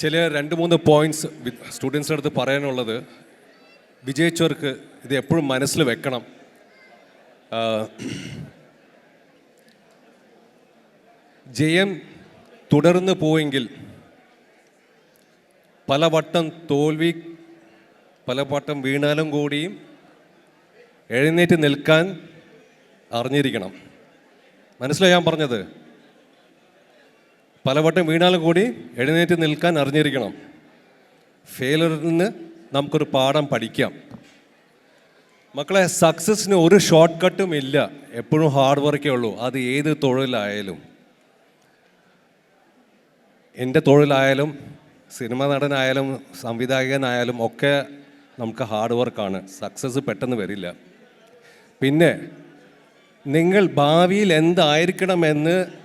ചില രണ്ട് മൂന്ന് പോയിന്റ്സ് സ്റ്റുഡൻസിന്റെ അടുത്ത് പറയാനുള്ളത്. വിജയിച്ചവർക്ക് ഇത് എപ്പോഴും മനസ്സിൽ വെക്കണം. ജയം തുടർന്ന് പോയെങ്കിൽ പലവട്ടം തോൽവി പലവട്ടം വീണാലും കൂടിയും എഴുന്നേറ്റ് നിൽക്കാൻ അറിഞ്ഞിരിക്കണം. മനസ്സിലായി ഞാൻ പറഞ്ഞത്? പലവട്ടം വീണാലും കൂടി എഴുന്നേറ്റ് നിൽക്കാൻ അറിഞ്ഞിരിക്കണം. ഫെയിലറിൽ നിന്ന് നമുക്കൊരു പാഠം പഠിക്കാം. മക്കളെ സക്സസ്സിന് ഒരു ഷോർട്ട് കട്ടും ഇല്ല. എപ്പോഴും ഹാർഡ് വർക്കേ ഉള്ളൂ. അത് ഏത് തൊഴിലായാലും. എന്റെ തൊഴിലായാലും സിനിമ നടനായാലും സംവിധായകനായാലും ഒക്കെ നമുക്ക് ഹാർഡ് വർക്കാണ് സക്സസ് പെട്ടെന്ന് വരില്ല. പിന്നെ നിങ്ങൾ ഭാവിയിൽ എന്തായിരിക്കണമെന്ന്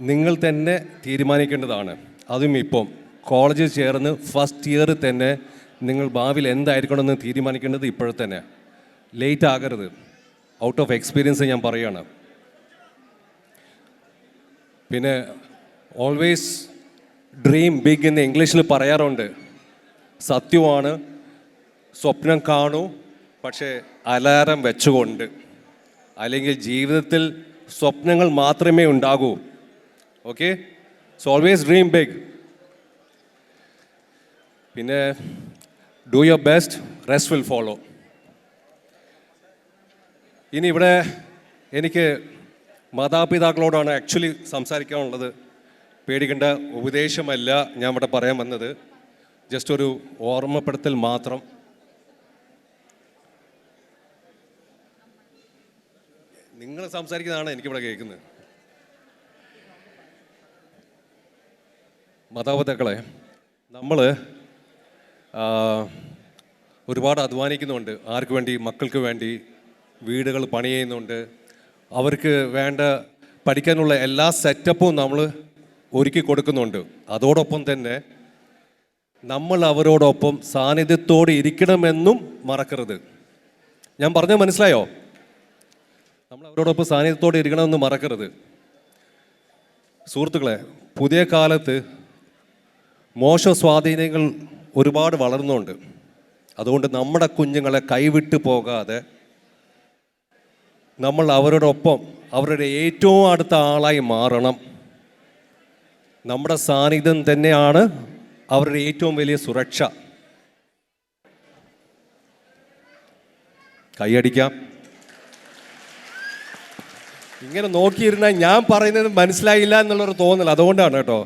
നിങ്ങൾ തന്നെ തീരുമാനിക്കേണ്ടതാണ്. അതും ഇപ്പം കോളേജിൽ ചേർന്ന് ഫസ്റ്റ് ഇയർ തന്നെ നിങ്ങൾ ഭാവിയിൽ എന്തായിരിക്കണമെന്ന് തീരുമാനിക്കേണ്ടത് ഇപ്പോഴെ തന്നെ. ലേറ്റ് ആകരുത്. ഔട്ട് ഓഫ് എക്സ്പീരിയൻസ് ഞാൻ പറയുകയാണ് പിന്നെ ഓൾവേസ് ഡ്രീം ബിഗ് എന്ന് ഇംഗ്ലീഷിൽ പറയാറുണ്ട്. സത്യമാണ് സ്വപ്നം കാണൂ പക്ഷേ അലാറം വെച്ചുകൊണ്ട്. അല്ലെങ്കിൽ ജീവിതത്തിൽ സ്വപ്നങ്ങൾ മാത്രമേ ഉണ്ടാകൂ. Okay so always dream big പിന്നെ do your best rest will follow ഇനി ഇവിടെ എനിക്ക് മാതാപിതാക്കളോടാണ് ആക്ച്വലി സംസാരിക്കാനുള്ളത്. പേടിക്കേണ്ട ഉപദേശമല്ല ഞാൻ ഇവിടെ പറയാൻ വന്നത്. ജസ്റ്റ് ഒരു ഓർമ്മപ്പെടുത്തൽ മാത്രം. നിങ്ങൾ സംസാരിക്കുന്നതാണ് എനിക്കിവിടെ കേൾക്കുന്നത്. മാതാപിതാക്കളെ നമ്മൾ ഒരുപാട് അധ്വാനിക്കുന്നുണ്ട്. ആർക്ക് വേണ്ടി? മക്കൾക്ക് വേണ്ടി വീടുകൾ പണി ചെയ്യുന്നുണ്ട്. അവർക്ക് വേണ്ട പഠിക്കാനുള്ള എല്ലാ സെറ്റപ്പും നമ്മൾ ഒരുക്കി കൊടുക്കുന്നുണ്ട്. അതോടൊപ്പം തന്നെ നമ്മൾ അവരോടൊപ്പം സാന്നിധ്യത്തോടെ ഇരിക്കണമെന്നും മറക്കരുത്. ഞാൻ പറഞ്ഞത് മനസ്സിലായോ? നമ്മൾ അവരോടൊപ്പം സാന്നിധ്യത്തോടെ ഇരിക്കണമെന്ന് മറക്കരുത്. സുഹൃത്തുക്കളെ പുതിയ കാലത്ത് മോശ സ്വാധീനങ്ങൾ ഒരുപാട് വളർന്നുണ്ട്. അതുകൊണ്ട് നമ്മുടെ കുഞ്ഞുങ്ങളെ കൈവിട്ട് പോകാതെ നമ്മൾ അവരോടൊപ്പം അവരുടെ ഏറ്റവും അടുത്ത ആളായി മാറണം. നമ്മുടെ സാന്നിധ്യം തന്നെയാണ് അവരുടെ ഏറ്റവും വലിയ സുരക്ഷ. കൈയടിക്കാം. ഇങ്ങനെ നോക്കിയിരുന്നാൽ ഞാൻ പറയുന്നത് മനസ്സിലായില്ല എന്നുള്ളൊരു തോന്നൽ അതുകൊണ്ടാണ് കേട്ടോ.